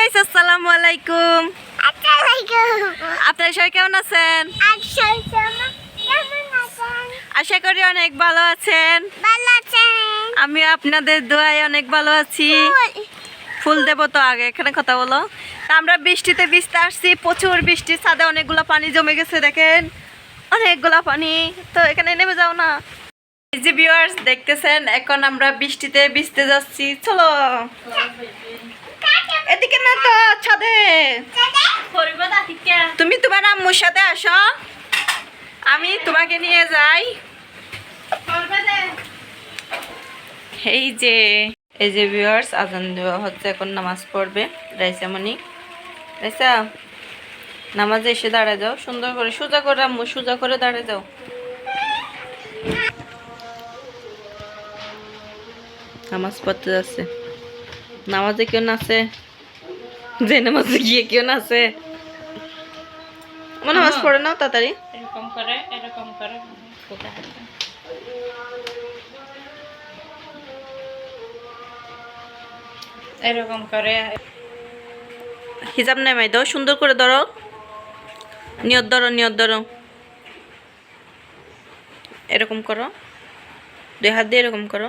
Guys আসসালামু আলাইকুম। আপনারা সবাই কেমন আছেন? আশা করি অনেক ভালো আছেন। আমি আপনাদের দোয়ায় অনেক ভালো আছি। ফুল। দেবো তো আগে এখানে কথা বলো। তা আমরা বৃষ্টিতে ভিজতে আসছি প্রচুর বৃষ্টি ছাদে অনেকগুলো পানি জমে গেছে দেখেন। অনেকগুলো পানি। তো এখানে নেমে যাও না। যে ভিউয়ার্স দেখতেছেন এখন আমরা বৃষ্টিতে ভিজতে যাচ্ছি। চলো। এদিকে না তো, ছাদে। তুমি তোমার আম্মুর সাথে আসো। আমি তোমাকে নিয়ে যাই। এই যে এই যে ভিউয়ার্স আজান দেওয়া হচ্ছে, এখন নামাজ পড়বে। রাইসা রাইসামণি রাইসা, নামাজে এসে দাঁড়ায় যাও, সুন্দর করে। সোজা করে আম্মু, সোজা করে দাঁড়ায় যাও। নামাজ পড়তে যাচ্ছে। নামাজে কেউ নাচে? যে নামাজে গিয়ে কেউ নাচে আমার নামাজ পড়ে নাও তাড়াতাড়ি? এরকম করে এরকম করে। এরকম করে। হিজাব নেমাই দাও সুন্দর করে ধরো। নিয়ত ধরো নিয়ত ধরো। এরকম করো। দুই হাত দিয়ে এরকম করো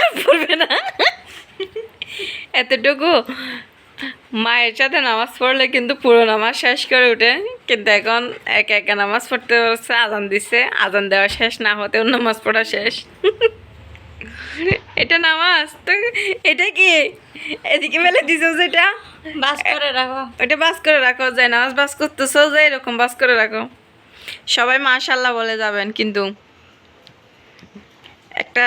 আর পড়বে না এতটুকু? মায়ের সাথে নামাজ পড়লে কিন্তু পুরো নামাজ শেষ করে উঠে। কিন্তু এখন একা একা নামাজ পড়তে হচ্ছে আজান দিচ্ছে আজান দেওয়া শেষ না হতেও নামাজ পড়া শেষ। এটা নামাজ? তো এটা কি? এদিকে মেলে দিছো যেটা? বাস করে রাখো। ওটা বাস করে রাখো যায় নামাজ বাস করতেছো যে এরকম বাস করে রাখো। সবাই মাশাল্লাহ বলে যাবেন কিন্তু একটা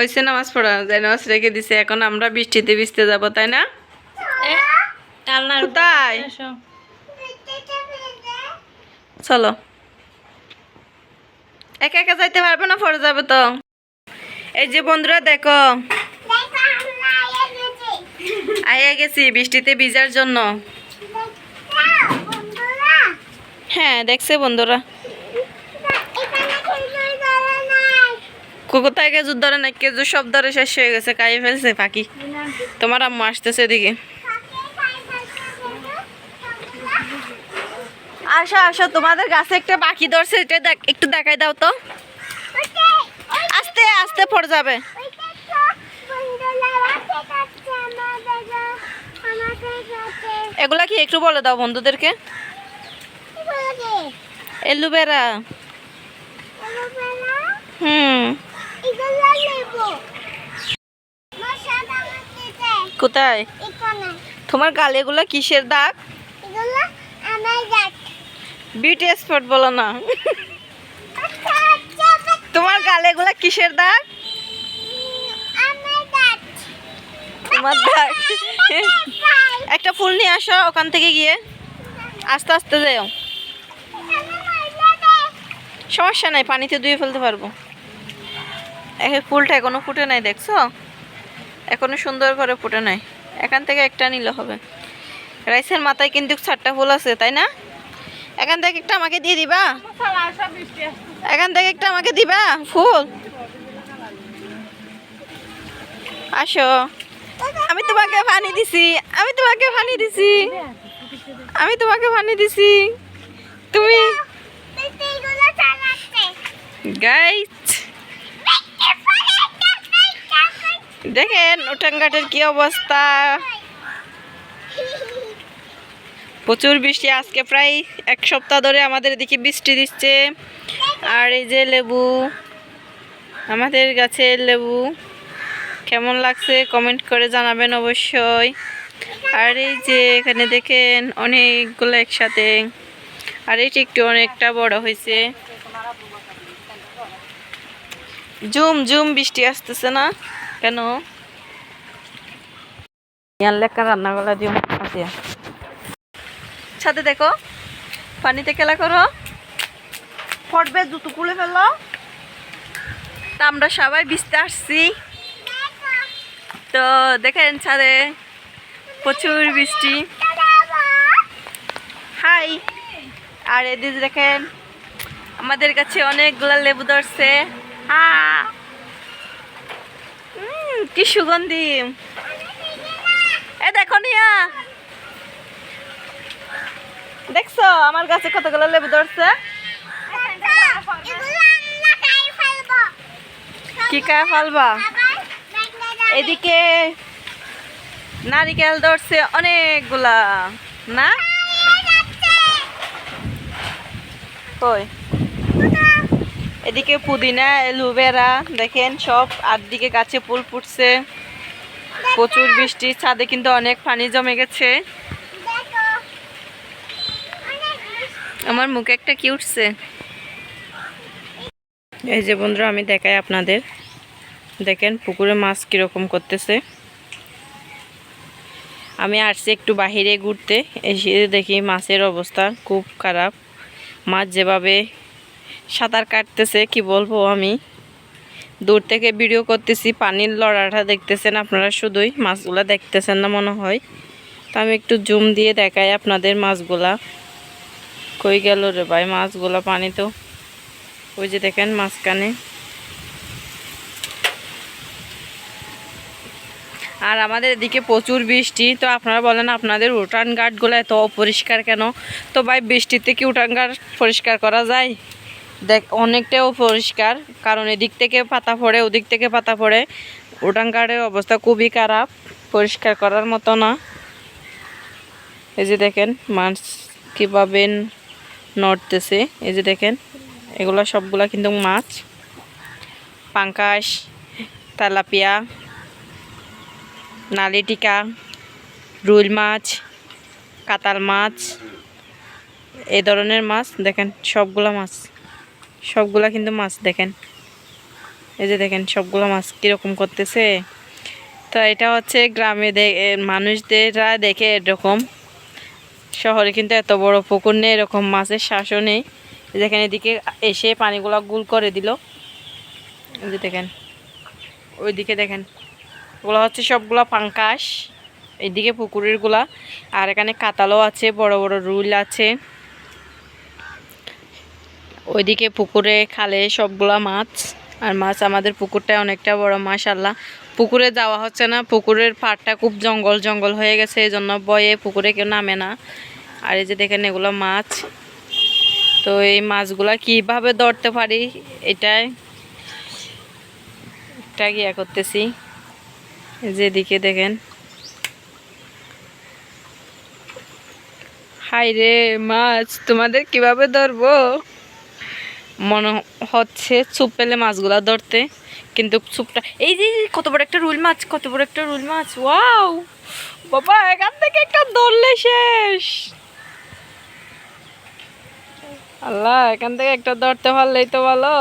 হয়েছে নামাজ পড়া যায় নামাজ রেখে দিছে এখন আমরা বৃষ্টিতে ভিজতে যাব তাই না? এসো। চলো। একা একা যাইতে পারবে না পড়ে যাবে তো? এই যে বন্ধুরা দেখো। আইয়া গেছি বৃষ্টিতে ভিজার জন্য। হ্যাঁ দেখছে বন্ধুরা কো- কোথায় কেজুর ধরে না কেজুর সব ধরে শেষ হয়ে গেছে খাইয়ে ফেলছে পাখি তোমার আম্মু আসতেছে এদিকে। আসো আসো তোমাদের গাছে একটা পাখি ধরছে এটা দেখ- একটু দেখাই দাও তো। আস্তে আস্তে পড়ে যাবে। এগুলা কি একটু বলে দাও বন্ধুদেরকে? এলুবেরা হুম। কোথায়? তোমার গালে এগুলা কিসের দাগ? বিউটি স্পট বলো না। তোমার গালে এগুলা কিসের দাগ? তোমার দাগ। একটা ফুল নিয়ে আসো ওখান থেকে গিয়ে। আস্তে আস্তে যাও। সমস্যা নাই, পানিতে ধুয়ে ফেলতে পারব। ফুলটা এখনও ফুটে নাই দেখছ? এখনও সুন্দর করে ফুটে নাই। এখান থেকে একটা নিলে হবে। রাইসের মাথায় কিন্তু চারটা ফুল আছে তাই না? এখান থেকে একটা আমাকে দিয়ে দিবা? এখান থেকে একটা আমাকে দিবা ফুল? আসো। আমি তোমাকে পানি দিছি আমি তোমাকে পানি দিছি। আমি তোমাকে পানি দিছি। তুমি গাইস দেখেন উঠান ঘাটের কি অবস্থা। প্রচুর বৃষ্টি, আজকে প্রায় এক সপ্তাহ ধরে আমাদের এদিকে বৃষ্টি দিচ্ছে। আর এই যে লেবু, আমাদের গাছের লেবু। কেমন লাগছে কমেন্ট করে জানাবেন অবশ্যই। আর এই যে এখানে দেখেন অনেকগুলো একসাথে, আর এটি একটু অনেকটা বড় হয়েছে। জুম জুম বৃষ্টি আসতেছে না? কেন? রান্না করা দিও ছাদে দেখো পানিতে খেলা করো। ফটবে জুতো খুলে ফেলো। তা আমরা সবাই ভিজতে আসছি। তো দেখেন ছাদে প্রচুর বৃষ্টি। হাই। আর এদিকে দেখেন আমাদের কাছে অনেকগুলো লেবু ধরছে। হা। উম, কি সুগন্ধি। এ দেখো নিয়া। দেখছ, আমার কাছে কতগুলো লেবু ধরছে? কি কায় ফালবা? এদিকে নারিকেল ধরছে অনেকগুলা, না? কই? এদিকে পুদিনা, এলোভেরা, দেখেন সব দিকে গাছে ফুল ফুটছে। প্রচুর বৃষ্টি, ছাদে কিন্তু অনেক পানি জমে গেছে। আমার মুখে একটা কি উঠছে? এই যে বন্ধুরা, আমি দেখাই আপনাদের। দেখেন পুকুরে মাছ কীরকম করতেছে। আমি আসছি একটু বাহিরে ঘুরতে, এসে দেখি মাছের অবস্থা খুব খারাপ। মাছ যেভাবে সাঁতার কাটতেছে, কি বলব আমি। দূর থেকে ভিডিও করতেছি, পানির লড়াটা দেখতেছেন আপনারা শুধুই, মাছগুলা দেখতেছেন না মনে হয়। তো আমি একটু জুম দিয়ে দেখাই আপনাদের মাছগুলা। কই গেল রে ভাই মাছগুলা পানি তো ওই যে দেখেন মাঝখানে। আর আমাদের এদিকে প্রচুর বৃষ্টি, তো আপনারা বলেন আপনাদের উঠান ঘাটগুলো এত অপরিষ্কার কেন? তো ভাই বৃষ্টিতে কি উঠান ঘাট পরিষ্কার করা যায়? দেখ, অনেকটাও পরিষ্কার, কারণ এদিক থেকে পাতা পড়ে, ওদিক থেকে পাতা পড়ে। ঘাটের অবস্থা খুবই খারাপ, পরিষ্কার করার মতো না। এই যে দেখেন, মাছ কীভাবে নড়তেছে, এই যে দেখেন, এগুলো সবগুলা কিন্তু মাছ। পাঙ্কাশ, তেলাপিয়া, নালিটিকা রুই মাছ কাতাল মাছ এই ধরনের মাছ, দেখেন, সবগুলা মাছ। সবগুলা কিন্তু মাছ দেখেন। এই যে দেখেন, সবগুলো মাছ কীরকম করতেছে। তো এটা হচ্ছে গ্রামে মানুষদেররা দেখে এরকম। শহরে কিন্তু এত বড় পুকুর নেই, এরকম মাছের শ্বাসও নেই। দেখেন, এদিকে এসে পানিগুলো গুল করে দিল। যে দেখেন, ওইদিকে দেখেন, ওগুলো হচ্ছে সবগুলো পাঙ্কাশ। এইদিকে পুকুরেরগুলা আর এখানে কাতালও আছে, বড় বড় রুল আছে। ওইদিকে পুকুরে, খালে সবগুলা মাছ, আর মাছ আমাদের পুকুরটা অনেকটা বড় মাশাল্লাহ পুকুরে যাওয়া হচ্ছে না, পুকুরের পাড়টা খুব জঙ্গল জঙ্গল হয়ে গেছে এই জন্য বয়ে পুকুরে কেউ নামে না। আর এই যে দেখেন এগুলো মাছ, তো এই মাছগুলা কীভাবে ধরতে পারি এটাই এটা গিয়া করতেছি। এই যে এদিকে দেখেন। হাই রে মাছ, তোমাদের কীভাবে ধরবো? মনে হচ্ছে চুপ পেলে মাছগুলো ধরতে, কিন্তু চুপটা এই যে কত বড় একটা রুল মাছ, কত বড় একটা রুল মাছ, ওয়াও! বাবা, এখান থেকে একটা ধরলে শেষ! আল্লাহ, এখান থেকে একটা ধরতে পারলেই তো ভালো।